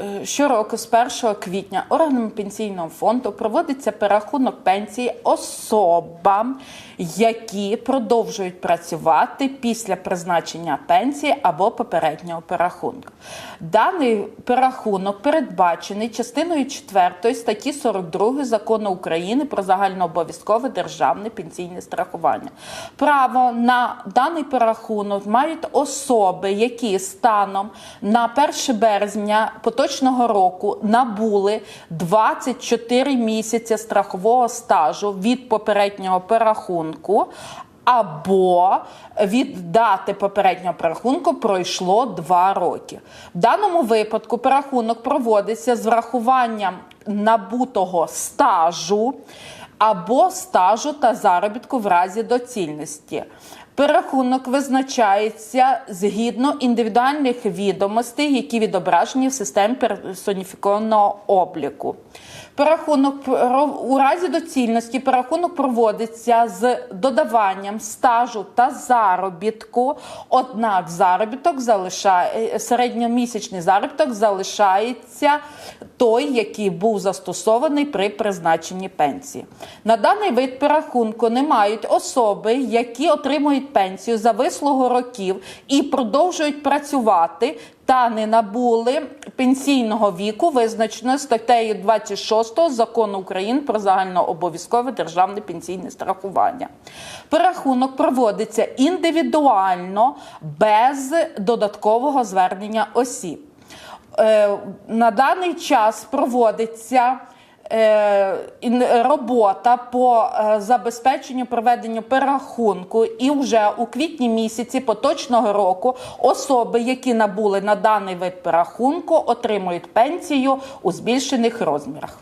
е, щороку з 1 квітня органами пенсійного фонду проводиться перерахунок пенсії особам, які продовжують працювати після призначення пенсії або попереднього перерахунку. Даний перерахунок передбачений частиною 4 статті 42 закону України про загальнообов'язкове державне пенсійне страхування. Право на даний перерахунок мають особи, які станом на 1 березня поточного року набули 24 місяці страхового стажу від попереднього перерахунку. Або від дати попереднього перерахунку пройшло 2 роки. В даному випадку перерахунок проводиться з врахуванням набутого стажу або стажу та заробітку в разі доцільності. Перерахунок визначається згідно індивідуальних відомостей, які відображені в системі персоніфікованого обліку. Перерахунок у разі доцільності перерахунок проводиться з додаванням стажу та заробітку. Однак заробіток залишає середньомісячний заробіток залишається той, який був застосований при призначенні пенсії. На даний вид перерахунку не мають особи, які отримують пенсію за вислугу років і продовжують працювати. Та не набули пенсійного віку, визначено статтею 26 закону України про загальнообов'язкове державне пенсійне страхування. Перерахунок проводиться індивідуально без додаткового звернення осіб. Е, На даний час проводиться робота по е, забезпеченню проведення перерахунку, і вже у квітні місяці поточного року особи, які набули на даний вид перерахунку, отримують пенсію у збільшених розмірах.